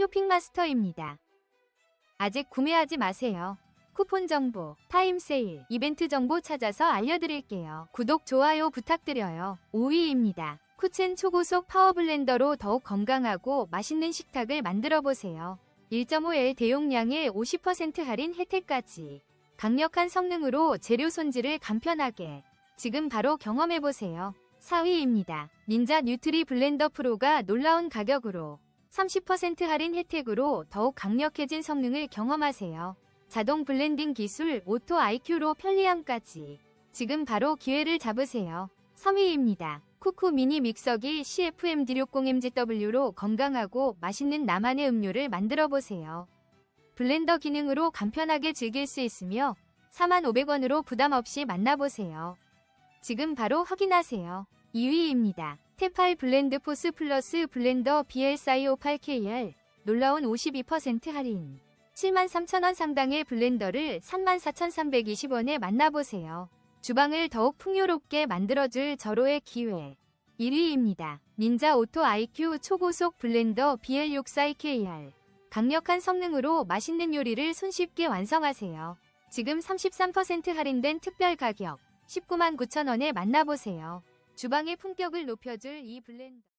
쇼핑마스터입니다. 아직 구매하지 마세요. 쿠폰 정보, 타임 세일, 이벤트 정보 찾아서 알려드릴게요. 구독, 좋아요 부탁드려요. 5위입니다. 쿠첸 초고속 파워블렌더로 더욱 건강하고 맛있는 식탁을 만들어 보세요. 1.5L 대용량에 50% 할인 혜택까지. 강력한 성능으로 재료 손질을 간편하게. 지금 바로 경험해 보세요. 4위입니다. 닌자 뉴트리 블렌더 프로가 놀라운 가격으로 30% 할인 혜택으로 더욱 강력해진 성능을 경험하세요. 자동 블렌딩 기술 오토 IQ로 편리함까지. 지금 바로 기회를 잡으세요. 3위입니다. 쿠쿠 미니 믹서기 CFM1600MZW로 건강하고 맛있는 나만의 음료를 만들어 보세요. 블렌더 기능으로 간편하게 즐길 수 있으며 4,500원으로 부담 없이 만나보세요. 지금 바로 확인하세요. 2위입니다. 테팔 블렌드 포스 플러스 블렌더 BL428KR 놀라운 52% 할인 73,000원 상당의 블렌더를 34,320원에 만나보세요. 주방을 더욱 풍요롭게 만들어줄 절호의 기회 1위입니다. 닌자 오토 IQ 초고속 블렌더 BL64KR 강력한 성능으로 맛있는 요리를 손쉽게 완성하세요. 지금 33% 할인된 특별 가격 19만 9천 원에 만나보세요. 주방의 품격을 높여줄 이 블렌더.